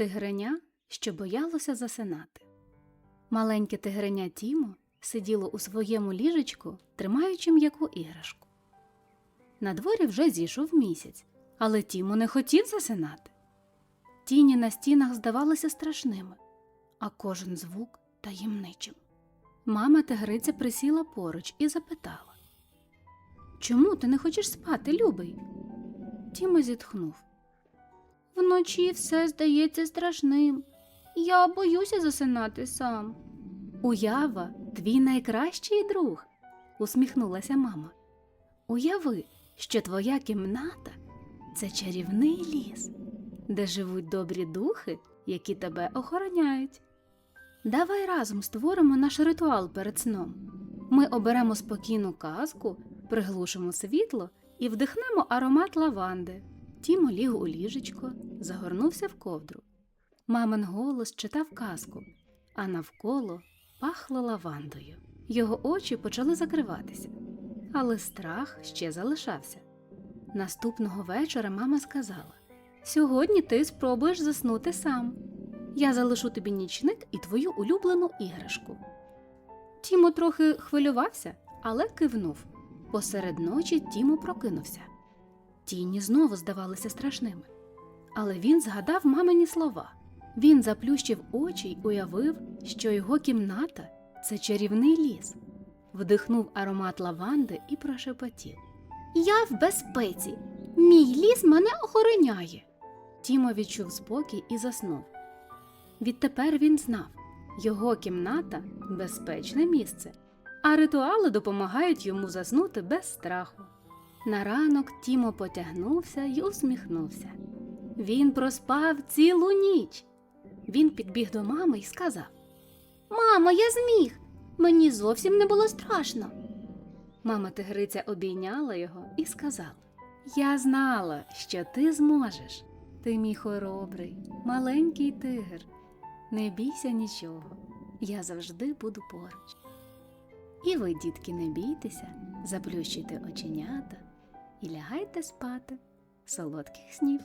Тигреня, що боялося засинати. Маленьке тигреня Тімо сиділо у своєму ліжечку, тримаючи м'яку іграшку. На дворі вже зійшов місяць, але Тімо не хотів засинати. Тіні на стінах здавалися страшними, а кожен звук таємничим. Мама тигриця присіла поруч і запитала Чому ти не хочеш спати, любий? Тімо зітхнув. Вночі все здається страшним. Я боюся засинати сам. Уява, твій найкращий друг, усміхнулася мама. Уяви, що твоя кімната це чарівний ліс, де живуть добрі духи, які тебе охороняють. Давай разом створимо наш ритуал перед сном. Ми оберемо спокійну казку, приглушимо світло і вдихнемо аромат лаванди. Тімо ліг у ліжечко, загорнувся в ковдру. Мамин голос читав казку, а навколо пахло лавандою. Його очі почали закриватися, але страх ще залишався. Наступного вечора мама сказала: Сьогодні ти спробуєш заснути сам. Я залишу тобі нічник і твою улюблену іграшку. Тімо трохи хвилювався, але кивнув. Посеред ночі Тімо прокинувся. Тіні знову здавалися страшними. Але він згадав мамині слова. Він заплющив очі й уявив, що його кімната це чарівний ліс. Вдихнув аромат лаванди і прошепотів. Я в безпеці. Мій ліс мене охороняє. Тімо відчув спокій і заснув. Відтепер він знав його кімната безпечне місце, а ритуали допомагають йому заснути без страху. На ранок Тімо потягнувся й усміхнувся. Він проспав цілу ніч. Він підбіг до мами і сказав: Мамо, я зміг! Мені зовсім не було страшно. Мама тигриця обійняла його і сказала: Я знала, що ти зможеш. Ти мій хоробрий, маленький тигр. Не бійся нічого, я завжди буду поруч. І ви, дітки, не бійтеся, заплющуйте оченята і лягайте спати солодких снів.